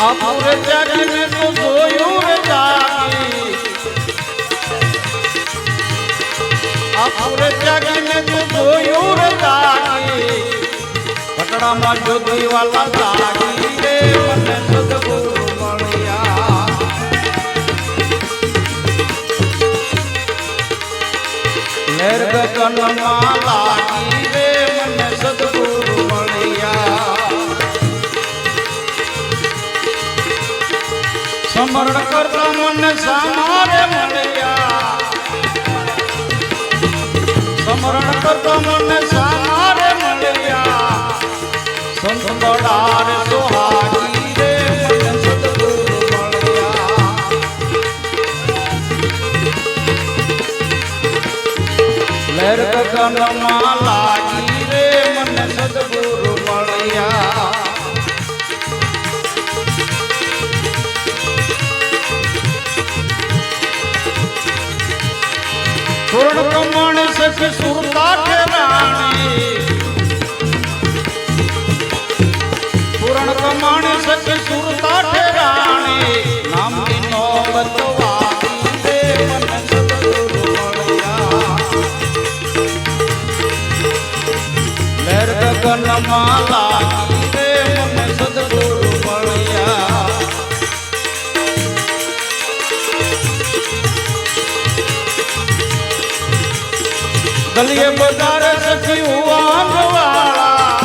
અપુર જાગીને તું જોયું રે જાગી અપુર જાગીને તું જોયું રે જાગી પટડામાં જ્યોતિ વાલા જાગી લાગી રે સમરણ કરતા મને સામારે મળ્યા સમરણ કરતા મને સામારે મળ્યા સંતડાર સોહાગી રે મને સદગુરુ મળ્યા લહેર ગગનમાં પૂર્ણ પ્રમાણે સખી સુરતા ઠેરાણી પૂર્ણ પ્રમાણે સખી સુરતા ઠેરાણી નામની નોબત વાગી રે ગલીએ બજાર સખી વાળા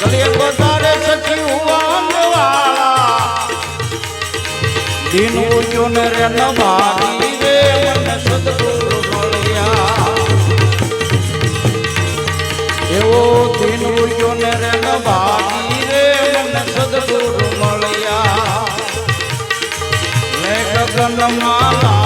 ગલીએ બજારે સખી વાળા દિન ઊંચું ને રે નભાગી રે મને સદગુરુ મળ્યા. એવો દિન ઊંચું ને રે નભાગી રે મને સદગુરુ મળ્યા. મેં ગગન લાગી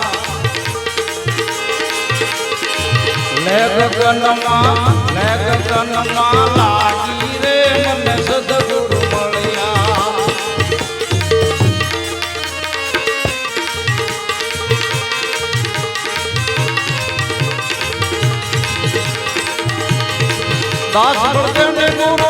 ગગનમાં લે ગગનમાં લાગી રે મને સદગુરુ દાસ ગુરુ